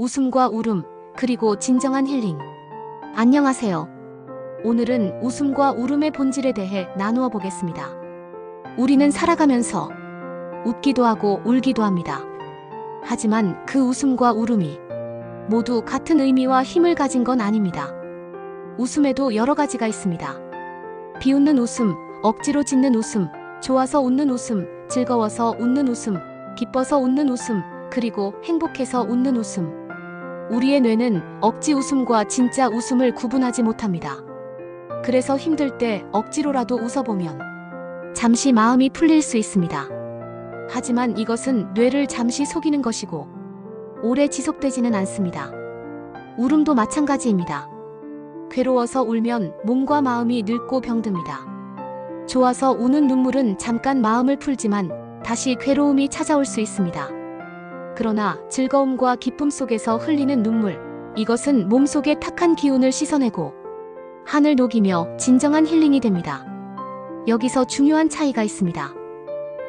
웃음과 울음, 그리고 진정한 힐링. 안녕하세요. 오늘은 웃음과 울음의 본질에 대해 나누어 보겠습니다. 우리는 살아가면서 웃기도 하고 울기도 합니다. 하지만 그 웃음과 울음이 모두 같은 의미와 힘을 가진 건 아닙니다. 웃음에도 여러 가지가 있습니다. 비웃는 웃음, 억지로 짓는 웃음, 좋아서 웃는 웃음, 즐거워서 웃는 웃음, 기뻐서 웃는 웃음, 그리고 행복해서 웃는 웃음. 우리의 뇌는 억지 웃음과 진짜 웃음을 구분하지 못합니다. 그래서 힘들 때 억지로라도 웃어보면 잠시 마음이 풀릴 수 있습니다. 하지만 이것은 뇌를 잠시 속이는 것이고 오래 지속되지는 않습니다. 울음도 마찬가지입니다. 괴로워서 울면 몸과 마음이 늙고 병듭니다. 좋아서 우는 눈물은 잠깐 마음을 풀지만 다시 괴로움이 찾아올 수 있습니다. 그러나 즐거움과 기쁨 속에서 흘리는 눈물, 이것은 몸속의 탁한 기운을 씻어내고 한을 녹이며 진정한 힐링이 됩니다. 여기서 중요한 차이가 있습니다.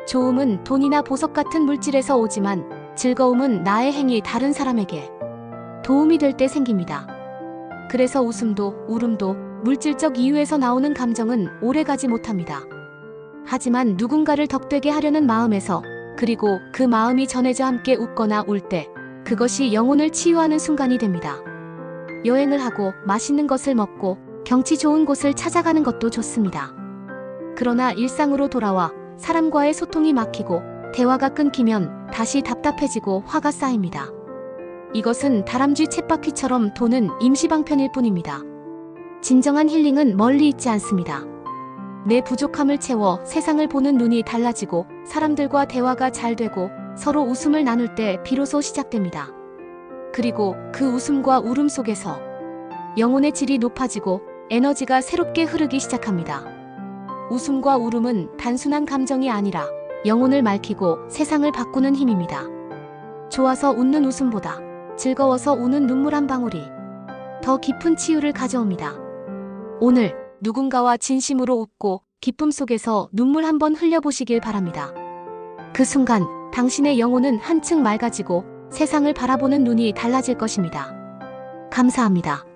좋음은 돈이나 보석 같은 물질에서 오지만 즐거움은 나의 행위 다른 사람에게 도움이 될 때 생깁니다. 그래서 웃음도 울음도 물질적 이유에서 나오는 감정은 오래 가지 못합니다. 하지만 누군가를 덕되게 하려는 마음에서 그리고 그 마음이 전해져 함께 웃거나 울 때 그것이 영혼을 치유하는 순간이 됩니다. 여행을 하고 맛있는 것을 먹고 경치 좋은 곳을 찾아가는 것도 좋습니다. 그러나 일상으로 돌아와 사람과의 소통이 막히고 대화가 끊기면 다시 답답해지고 화가 쌓입니다. 이것은 다람쥐 쳇바퀴처럼 도는 임시방편일 뿐입니다. 진정한 힐링은 멀리 있지 않습니다. 내 부족함을 채워 세상을 보는 눈이 달라지고 사람들과 대화가 잘 되고 서로 웃음을 나눌 때 비로소 시작됩니다. 그리고 그 웃음과 울음 속에서 영혼의 질이 높아지고 에너지가 새롭게 흐르기 시작합니다. 웃음과 울음은 단순한 감정이 아니라 영혼을 맑히고 세상을 바꾸는 힘입니다. 좋아서 웃는 웃음보다 즐거워서 우는 눈물 한 방울이 더 깊은 치유를 가져옵니다. 오늘 누군가와 진심으로 웃고 기쁨 속에서 눈물 한번 흘려보시길 바랍니다. 그 순간 당신의 영혼은 한층 맑아지고 세상을 바라보는 눈이 달라질 것입니다. 감사합니다.